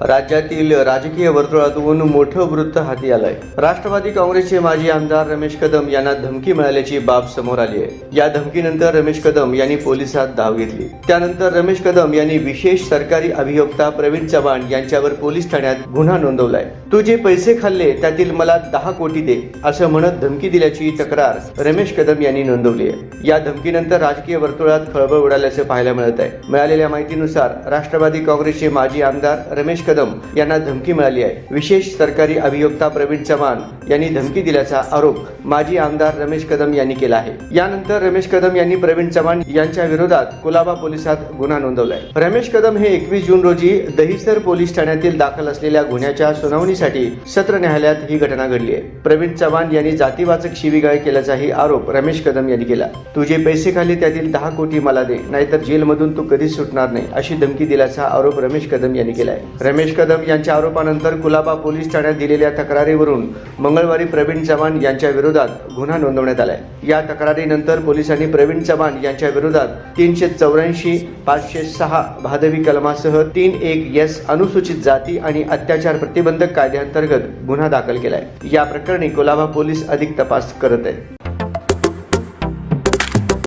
राज्यातील राजकीय वर्तुळातून मोठं वृत्त हाती आलंय. राष्ट्रवादी काँग्रेसचे माजी आमदार रमेश कदम यांना धमकी मिळाल्याची बाब समोर आली आहे. या धमकीनंतर रमेश कदम यांनी पोलिसात धाव घेतली. त्यानंतर रमेश कदम यांनी विशेष सरकारी अभियोक्ता प्रवीण चव्हाण यांच्यावर पोलीस ठाण्यात गुन्हा नोंदवलाय. तू जे पैसे खाल्ले त्यातील मला दहा कोटी दे असं म्हणत धमकी दिल्याची तक्रार रमेश कदम यांनी नोंदवली आहे. या धमकीनंतर राजकीय वर्तुळात खळबळ उडाल्याचं पाहायला मिळत आहे मिळालेल्या माहितीनुसार राष्ट्रवादी काँग्रेसचे माजी आमदार रमेश कदम यांना धमकी मिळाली आहे. विशेष सरकारी अभियोक्ता प्रवीण चव्हाण यांनी धमकी दिल्याचा आरोप माजी आमदार रमेश कदम यांनी केला आहे. यानंतर रमेश कदम यांनी प्रवीण चव्हाण यांच्या विरोधात कुलाबा पोलिसात गुन्हा नोंदवलाय. रमेश कदम हे एकवीस जून रोजी दहिसर पोलीस ठाण्यातील दाखल असलेल्या गुन्ह्याच्या सुनावणीसाठी सत्र न्यायालयात ही घटना घडली आहे. प्रवीण चव्हाण यांनी जातीवाचक शिवीगाळ केल्याचाही आरोप रमेश कदम यांनी केला. तुझे पैसे खाली त्यातील दहा कोटी मला दे नाहीतर जेलमधून तू कधीच सुटणार नाही अशी धमकी दिल्याचा आरोप रमेश कदम यांनी केला आहे रमेश कदम यांच्या आरोपानंतर कुलाबा पोलीस ठाण्यात दिलेल्या तक्रारीवरून मंगळवारी प्रवीण चव्हाण यांच्या विरोधात गुन्हा नोंदवण्यात आलाय. या तक्रारीनंतर पोलिसांनी प्रवीण चव्हाण यांच्या विरोधात तीनशे चौऱ्याऐंशी पाचशे सहा भादवी कलमासह तीन एक एस अनुसूचित जाती आणि अत्याचार प्रतिबंधक कायद्याअंतर्गत गुन्हा दाखल केलाय. या प्रकरणी कुलाबा पोलीस अधिक तपास करत आहेत.